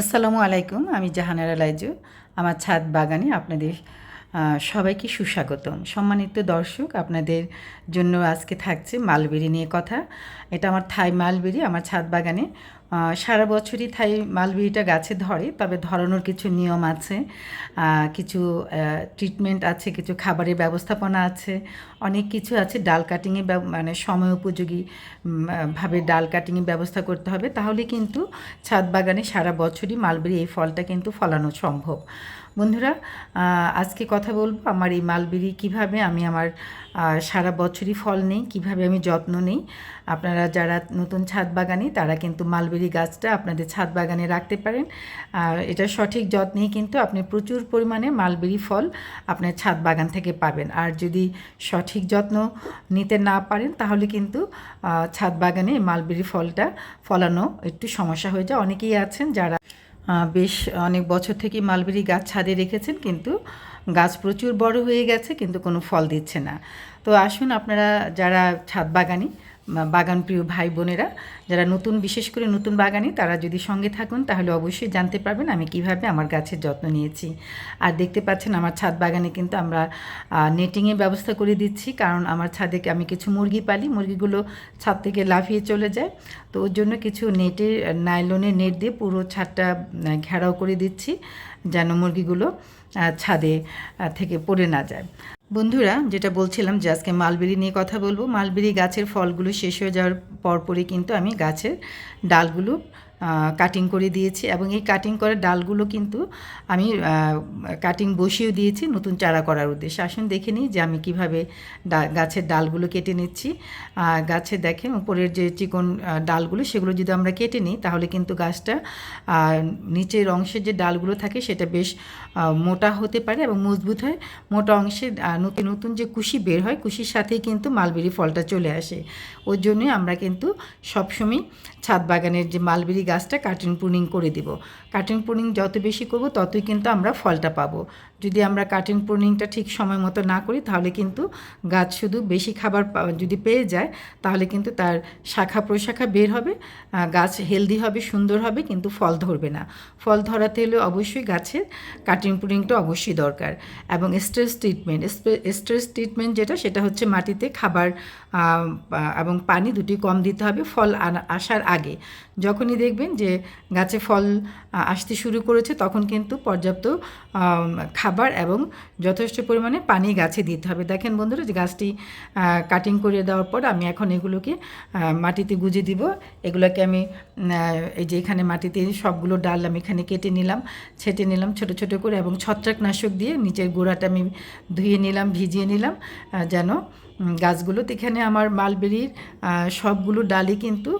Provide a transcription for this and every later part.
আসসালামু আলাইকুম, আমি জাহানারা লাইজু। আমার ছাদ বাগানে আপনাদের সবাইকে সুস্বাগতম। সম্মানিত দর্শক, আপনাদের জন্য আজকে থাকছে মালবেরি নিয়ে কথা। এটা আমার থাই মালবেরি, আমার ছাদ বাগানে। সারা বছরই থাই মালবেরিটা গাছে ধরে, তবে ধরানোর কিছু নিয়ম আছে কিছু ট্রিটমেন্ট আছে, কিছু খাবারের ব্যবস্থাপনা আছে, অনেক কিছু আছে, ডাল কাটিংয়ে মানে সময় উপযোগী ভাবে ডাল কাটিংয়ের ব্যবস্থা করতে হবে, তাহলে কিন্তু ছাদ বাগানে সারা বছরই মালবেরি এই ফলটা কিন্তু ফলানো সম্ভব। বন্ধুরা আজকে কথা বলব আমার এই মালবেরি কীভাবে আমি আমার সারা বছরই ফল নেই, কীভাবে আমি যত্ন নেই। আপনারা যারা নতুন ছাদ বাগানে, তারা কিন্তু মালবেরি গাছটা আপনাদের ছাদ বাগানে রাখতে পারেন। আর এটা সঠিক যত্নেই কিন্তু আপনি প্রচুর পরিমাণে মালবেরি ফল আপনার ছাদ বাগান থেকে পাবেন। আর যদি সঠিক যত্ন নিতে না পারেন, তাহলে কিন্তু ছাদ বাগানে মালবেরি ফলটা ফলানো একটু সমস্যা হয়ে যায়। অনেকেই আছেন যারা বেশ অনেক বছর থেকে মালবেরি গাছ ছাদে রেখেছেন, কিন্তু গাছ প্রচুর বড় হয়ে গেছে, কিন্তু কোনো ফল দিচ্ছে না। তো আসুন আপনারা যারা ছাদ বাগানি, বা বাগান প্রিয় ভাই বোনেরা যারা নতুন, বিশেষ করে নতুন বাগানে, তারা যদি সঙ্গে থাকুন, তাহলে অবশ্যই জানতে পারবেন আমি কীভাবে আমার গাছের যত্ন নিয়েছি। আর দেখতে পাচ্ছেন আমার ছাদ বাগানে কিন্তু আমরা নেটিংয়ের ব্যবস্থা করে দিচ্ছি, কারণ আমার ছাদে আমি কিছু মুরগি পালি, মুরগিগুলো ছাদ থেকে লাফিয়ে চলে যায়। তো ওর জন্য কিছু নেটের, নাইলনের নেট দিয়ে পুরো ছাদটা ঘেরাও করে দিচ্ছি, যেন মুরগিগুলো ছাদে থেকে পড়ে না যায়। বন্ধুরা, যেটা বলছিলাম যে আজকে মালবেরি নিয়ে কথা বলব। মালবেরি গাছের ফলগুলো শেষ হয়ে যাওয়ার পরপরই কিন্তু আমি গাছের ডালগুলো কাটিং করে দিয়েছি এবং এই কাটিং করা ডালগুলো কিন্তু আমি কাটিং বসিয়েও দিয়েছি নতুন চারা করার উদ্দেশ্যে। আসুন দেখে নিই যে আমি কীভাবে গাছের ডালগুলো কেটে নিচ্ছি। আর গাছে দেখেন উপরের যে চিকন ডালগুলো সেগুলো যদি আমরা কেটে নিই তাহলে কিন্তু গাছটা নিচের অংশের যে ডালগুলো থাকে সেটা বেশ মোটা হতে পারে এবং মজবুত হয়। মোটা অংশে নতুন নতুন যে কুশি বের হয় কুশির সাথেই কিন্তু মালবেরি ফলটা চলে আসে। ওর জন্যই আমরা কিন্তু সবসময় ছাদ বাগানের যে মালবেরি গাছটা কাটিং প্রুনিং করে দিব। কাটিং প্রুনিং যত বেশি করব, ততই কিন্তু আমরা ফলটা পাবো। যদি আমরা কাটিং প্রুনিংটা ঠিক সময় মতো না করি, তাহলে কিন্তু গাছ শুধু বেশি খাবার যদি পেয়ে যায়, তাহলে কিন্তু তার শাখা প্রশাখা বের হবে গাছ হেলদি হবে, সুন্দর হবে, কিন্তু ফল ধরবে না। ফল ধরাতে হলে অবশ্যই গাছের কাটিং প্রুনিংটা অবশ্যই দরকার। এবং স্ট্রেস ট্রিটমেন্ট স্ট্রেস ট্রিটমেন্ট যেটা, সেটা হচ্ছে মাটিতে খাবার এবং পানি দুটি কম দিতে হবে, ফল আসার আগে। যখনই দেখবেন যে গাছে ফল আসতে শুরু করেছে, তখন কিন্তু পর্যাপ্ত খাবার এবং যথেষ্ট পরিমাণে পানি গাছে দিতে হবে। দেখেন বন্ধুরা যে গাছটি কাটিং করে দেওয়ার পর আমি এখন এগুলোকে মাটিতে গুজে দিব। এগুলোকে আমি এই যে এখানে মাটিতে সবগুলো ডাল আমি এখানে কেটে নিলাম, ছেটে নিলাম ছোট ছোট করে এবং ছত্রাকনাশক দিয়ে নিচের গোড়াটা আমি ধুয়ে নিলাম, ভিজিয়ে নিলাম যেন উম, গাছগুলোতে এখানে আমার মালবেরির সবগুলো ডালই কিন্তু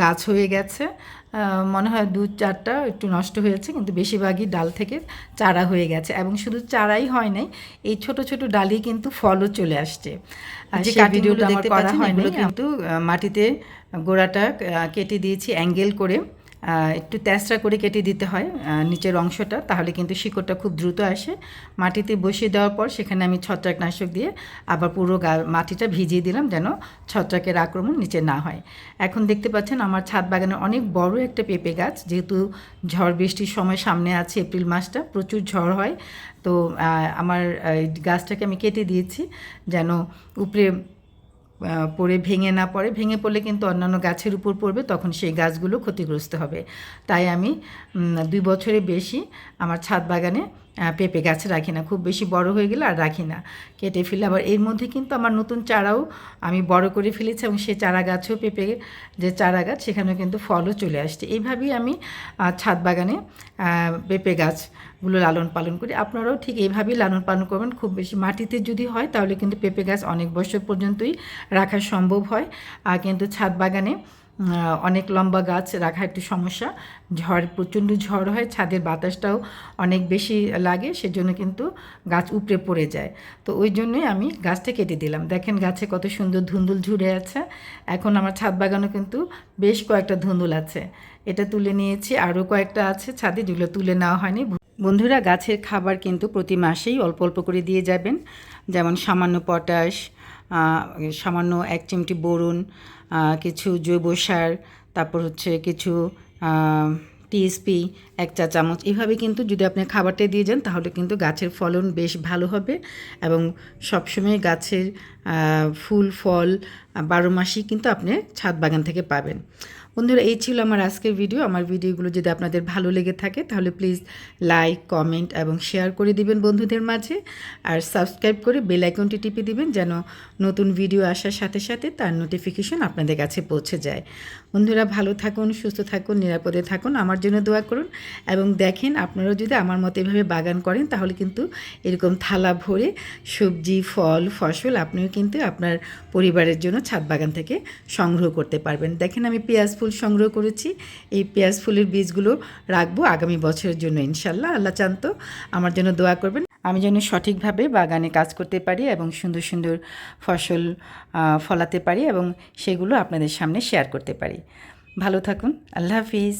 গাছ হয়ে গেছে। মনে হয় দু চারটা একটু নষ্ট হয়েছে কিন্তু বেশিরভাগই ডাল থেকে চারা হয়ে গেছে এবং শুধু চারাই হয় নাই এই ছোট ছোট ডালই কিন্তু ফলও চলে আসছে। যে যে ভিডিওটা আমার করা হয়নি কিন্তু মাটিতে গোড়াটা কেটে দিয়েছি অ্যাঙ্গেল করে। একটু তেসরা করে কেটে দিতে হয় নিচের অংশটা, তাহলে কিন্তু শিকড়টা খুব দ্রুত আসে। মাটিতে বসিয়ে দেওয়ার পর সেখানে আমি ছত্রাকনাশক দিয়ে আবার পুরো গা- মাটিটা ভিজিয়ে দিলাম যেন ছত্রাকের আক্রমণ নিচে না হয়। এখন দেখতে পাচ্ছেন আমার ছাদ বাগানে অনেক বড় একটা পেঁপে গাছ, যেহেতু ঝড় বৃষ্টির সময় সামনে আছে এপ্রিল মাসটা, প্রচুর ঝড় হয়। তো আমার গাছটাকে আমি কেটে দিয়েছি যেন উপরে পড়ে ভেঙে না পড়ে, ভেঙে পড়লে কিন্তু অন্যান্য গাছের উপর পড়বে, তখন সেই গাছগুলো ক্ষতিগ্রস্ত হবে। তাই আমি দুই বছরের বেশি আমার ছাদ বাগানে পেঁপে গাছ রাখি না খুব বেশি বড় হয়ে গেলে আর রাখি না কেটে ফেলে আবার এর মধ্যে কিন্তু আমার নতুন চারাও আমি বড় করে ফেলেছি এবং সে চারা গাছও পেঁপে যে চারা গাছ, সেখানেও কিন্তু ফলও চলে আসছে। এইভাবেই আমি ছাদ বাগানে পেঁপে গাছগুলো লালন পালন করি। আপনারাও ঠিক এইভাবেই লালন পালন করবেন। খুব বেশি মাটিতে যদি হয়, তাহলে কিন্তু পেঁপে গাছ অনেক বছর পর্যন্তই রাখা সম্ভব হয়। আর কিন্তু ছাদ বাগানে অনেক লম্বা গাছ রাখা একটু সমস্যা। ঝড়, প্রচণ্ড ঝড় হয়, ছাদের বাতাসটাও অনেক বেশি লাগে, সেজন্য কিন্তু গাছ উপড়ে পড়ে যায়। তো ওই জন্যই আমি গাছটা কেটে দিলাম। দেখেন গাছে কত সুন্দর ধুন্দুল ঝুড়ে আছে। এখন আমার ছাদ বাগানও কিন্তু বেশ কয়েকটা ধুন্দুল আছে। এটা তুলে নিয়েছি। আরও কয়েকটা আছে ছাদে, যেগুলো তুলে নেওয়া হয়নি। বন্ধুরা, গাছের খাবার কিন্তু প্রতি মাসেই অল্প অল্প করে দিয়ে যাবেন। যেমন সামান্য পটাশ সামান্য এক চিমটি বরুণ কিছু জৈব সার, তারপর হচ্ছে কিছু টিএসপি এক চা চামচ। এভাবে কিন্তু যদি আপনি খাবারটা দিয়ে যান, তাহলে কিন্তু গাছের ফলন বেশ ভালো হবে এবং সবসময় গাছের ফুল, ফল বারো মাসই কিন্তু আপনি ছাদ বাগান থেকে পাবেন। বন্ধুরা, এই ছিল আমার আজকের ভিডিও আমার ভিডিওগুলো যদি আপনাদের ভালো লেগে থাকে, তাহলে প্লিজ লাইক কমেন্ট এবং শেয়ার করে দিবেন বন্ধুদের মাঝে। আর সাবস্ক্রাইব করে বেল আইকনটি টিপে দিবেন যেন নতুন ভিডিও আসার সাথে সাথে তার নোটিফিকেশন আপনাদের কাছে পৌঁছে যায়। বন্ধুরা, ভালো থাকুন, সুস্থ থাকুন, নিরাপদে থাকুন, আমার জন্য দোয়া করুন। এবং দেখেন, আপনারাও যদি আমার মতো এভাবে বাগান করেন, তাহলে কিন্তু এরকম থালা ভরে সবজি, ফল, ফসল, আপনিও কিন্তু আপনার পরিবারের জন্য ছাদ বাগান থেকে সংগ্রহ করতে পারবেন। দেখেন, আমি পেঁয়াজ ফুল সংগ্রহ করেছি। এই পেঁয়াজ ফুলের বীজগুলো রাখব আগামী বছরের জন্য, ইনশাল্লাহ। আল্লাহ চান তো আমার জন্য দোয়া করবেন। আমি যেন সঠিকভাবে বাগানে কাজ করতে পারি এবং সুন্দর সুন্দর ফসল ফলাতে পারি এবং সেগুলো আপনাদের সামনে শেয়ার করতে পারি। ভালো থাকুন। আল্লাহ হাফিজ।